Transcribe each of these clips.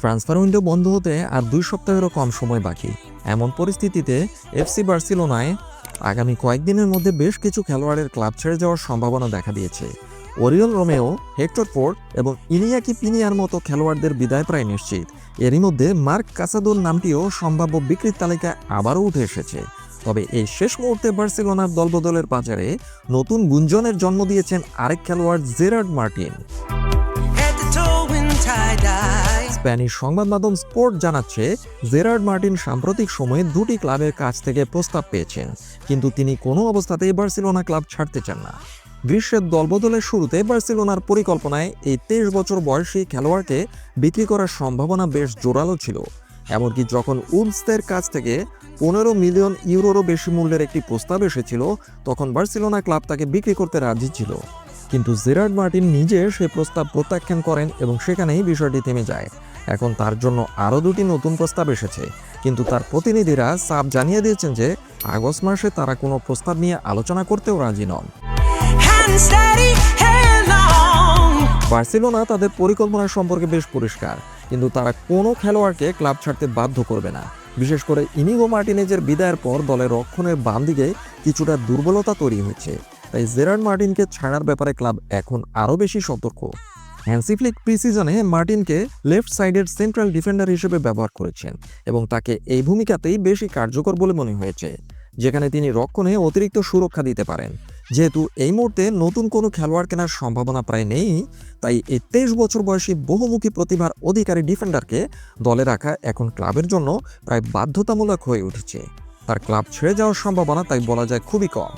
Transfer window বন্ধ হতে আর দুই সপ্তাহেরও কম সময় বাকি। এমন পরিস্থিতিতে এফসি বার্সেলোনায় আগামী কয়েকদিনের মধ্যে বেশ কিছু খেলোয়াড়ের ক্লাব ছেড়ে যাওয়ার সম্ভাবনা দেখা দিয়েছে। ওরিয়ল রোমেও, হেক্টর ফোর্ড এবং ইনিয়াকি পিনিয়ার মতো খেলোয়াড়দের বিদায় প্রায় নিশ্চিত। এরই মধ্যে মার্ক কাসাদোর নামটিও সম্ভাব্য বিক্রির তালিকায় আবারও উঠে এসেছে। তবে এই শেষ মুহূর্তে বার্সেলোনার দলবদলের বাজারে নতুন গুঞ্জনের জন্ম দিয়েছেন আরেক খেলোয়াড় জেরার্ড মার্টিন। স্প্যানিশ সংবাদ মাধ্যম স্পোর্ট জানাচ্ছে, জেরার্ড মার্টিন সাম্প্রতিক সময়ে দুটি ক্লাবের কাছ থেকে প্রস্তাব পেয়েছেন, কিন্তু তিনি কোনো অবস্থাতেই বার্সেলোনা ক্লাব ছাড়তে চান না। গ্রীষ্মের দলবদলের শুরুতে বার্সেলোনার পরিকল্পনায় এই তেইশ বছর বয়সী খেলোয়াড়কে বিক্রি করার সম্ভাবনা বেশ জোরালো ছিল। এমনকি যখন উলসদের কাছ থেকে পনেরো মিলিয়ন ইউরোরও বেশি মূল্যের একটি প্রস্তাব এসেছিল, তখন বার্সেলোনা ক্লাব তাকে বিক্রি করতে রাজি ছিল। কিন্তু জেরার্ড মার্টিন নিজে সে প্রস্তাব প্রত্যাখ্যান করেন এবং সেখানেই বিষয়টি থেমে যায়। এখন তার জন্য আরও দুটি নতুন প্রস্তাব এসেছে। কিন্তু তার প্রতিনিধিরা সাপ জানিয়ে দিয়েছেন যে আগস্ট মাসে তারা কোনো প্রস্তাব নিয়ে আলোচনা করতেও রাজি নন. বার্সেলোনা তাদের পরিকল্পনা সম্পর্কে বেশ পরিষ্কার কিন্তু তারা কোনো খেলোয়াড়কে ক্লাব ছাড়তে বাধ্য করবে না। বিশেষ করে ইনিগো মার্টিনেজের বিদায়ের পর দলের রক্ষণের বাম দিকে কিছুটা দুর্বলতা তৈরি হয়েছে। তাই জেরার্ড মার্টিনকে ছাড়ার ব্যাপারে ক্লাব এখন আরও বেশি সতর্ক। হ্যান্সি ফ্লিক প্রিসিজনে মার্টিনকে লেফট সাইডের সেন্ট্রাল ডিফেন্ডার হিসেবে ব্যবহার করেছেন এবং তাকে এই ভূমিকাতেই বেশি কার্যকর বলে মনে হয়েছে, যেখানে তিনি রক্ষণে অতিরিক্ত সুরক্ষা দিতে পারেন। যেহেতু এই মুহূর্তে নতুন কোনো খেলোয়াড় কেনার সম্ভাবনা প্রায় নেই, তাই এই তেইশ বছর বয়সী বহুমুখী প্রতিভার অধিকারী ডিফেন্ডারকে দলে রাখা এখন ক্লাবের জন্য প্রায় বাধ্যতামূলক হয়ে উঠেছে। তার ক্লাব ছেড়ে যাওয়ার সম্ভাবনা তাই বলা যায় খুবই কম।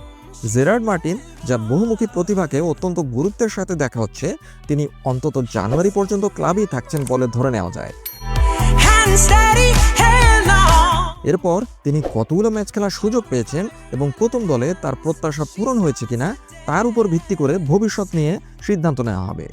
জেরার্ড মার্টিন, যা বহুমুখী প্রতিভাকে অত্যন্ত গুরুত্বের সাথে দেখা হচ্ছে, তিনি অন্তত জানুয়ারি পর্যন্ত ক্লাবেই থাকছেন বলে ধরে নেওয়া যায়. এরপর তিনি কতগুলো ম্যাচ খেলার সুযোগ পেয়েছেন এবং প্রথম দলে তার প্রত্যাশা পূরণ হয়েছে কিনা, তার উপর ভিত্তি করে ভবিষ্যৎ নিয়ে সিদ্ধান্ত নেওয়া হবে